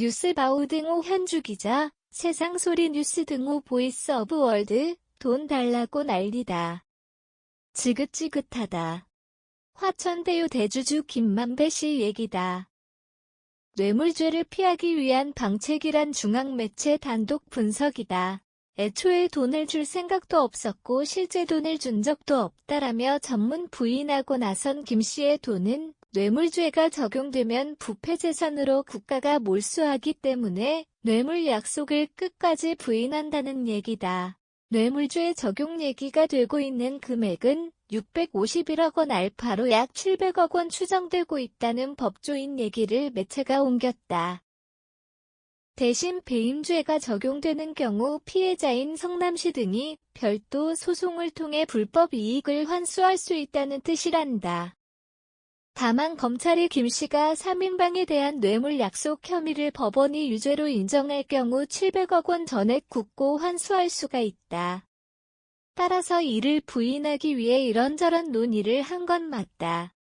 뉴스바우 등호 현주 기자, 세상소리 뉴스 등호 보이스 오브 월드, 돈 달라고 난리다. 지긋지긋하다. 화천대유 대주주 김만배 씨 얘기다. 뇌물죄를 피하기 위한 방책이란 중앙매체 단독 분석이다. 애초에 돈을 줄 생각도 없었고 실제 돈을 준 적도 없다라며 전문 부인하고 나선 김 씨의 돈은 뇌물죄가 적용되면 부패재산으로 국가가 몰수하기 때문에 뇌물 약속을 끝까지 부인한다는 얘기다. 뇌물죄 적용 얘기가 되고 있는 금액은 651억 원 알파로 약 700억 원 추정되고 있다는 법조인 얘기를 매체가 옮겼다. 대신 배임죄가 적용되는 경우 피해자인 성남시 등이 별도 소송을 통해 불법 이익을 환수할 수 있다는 뜻이란다. 다만 검찰이 김 씨가 3인방에 대한 뇌물 약속 혐의를 법원이 유죄로 인정할 경우 700억 원 전액 굳고 환수할 수가 있다. 따라서 이를 부인하기 위해 이런저런 논의를 한 건 맞다.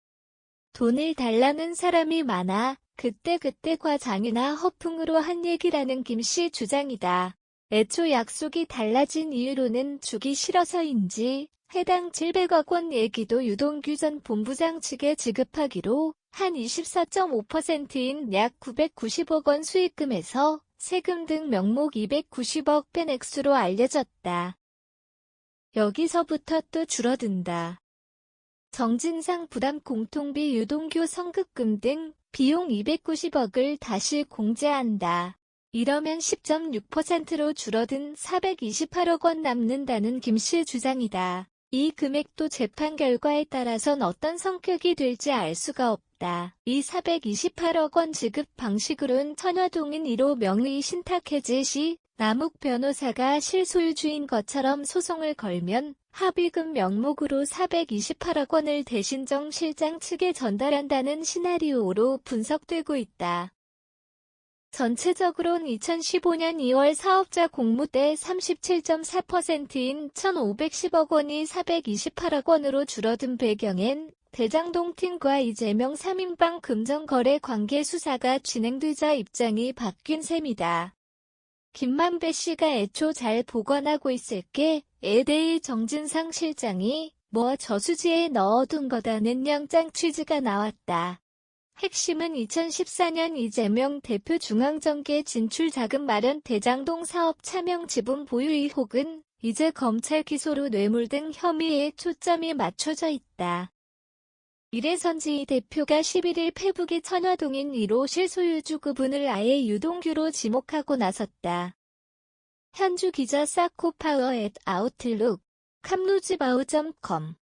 돈을 달라는 사람이 많아 그때그때 과장이나 허풍으로 한 얘기라는 김 씨 주장이다. 애초 약속이 달라진 이유로는 주기 싫어서인지 해당 700억 원 얘기도 유동규 전 본부장 측에 지급하기로 한 24.5%인 약 990억 원 수익금에서 세금 등 명목 290억 뺀 액수로 알려졌다. 여기서부터 또 줄어든다. 정진상 부담 공통비 유동규 성급금 등 비용 290억을 다시 공제한다. 이러면 10.6%로 줄어든 428억 원 남는다는 김씨 주장이다. 이 금액도 재판 결과에 따라선 어떤 성격이 될지 알 수가 없다. 이 428억 원 지급 방식으론 천화동인 1호 명의 신탁 해제 시 남욱 변호사가 실소유주인 것처럼 소송을 걸면 합의금 명목으로 428억 원을 대신정 실장 측에 전달한다는 시나리오로 분석되고 있다. 전체적으론 2015년 2월 사업자 공모대 37.4%인 1,510억 원이 428억 원으로 줄어든 배경엔 대장동 팀과 이재명 3인방 금전거래 관계 수사가 진행되자 입장이 바뀐 셈이다. 김만배 씨가 애초 잘 보관하고 있을게 에 대해 정진상 실장이 뭐 저수지에 넣어둔 거다는 영장 취지가 나왔다. 핵심은 2014년 이재명 대표 중앙정계 진출 자금 마련 대장동 사업 차명 지분 보유 의혹은 이제 검찰 기소로 뇌물 등 혐의에 초점이 맞춰져 있다. 이래선지 이 대표가 11일 페북의 천화동인 1호 실소유주 구분을 아예 유동규로 지목하고 나섰다. 현주 기자 사코파워 앳 아웃룩 캄루즈바우.com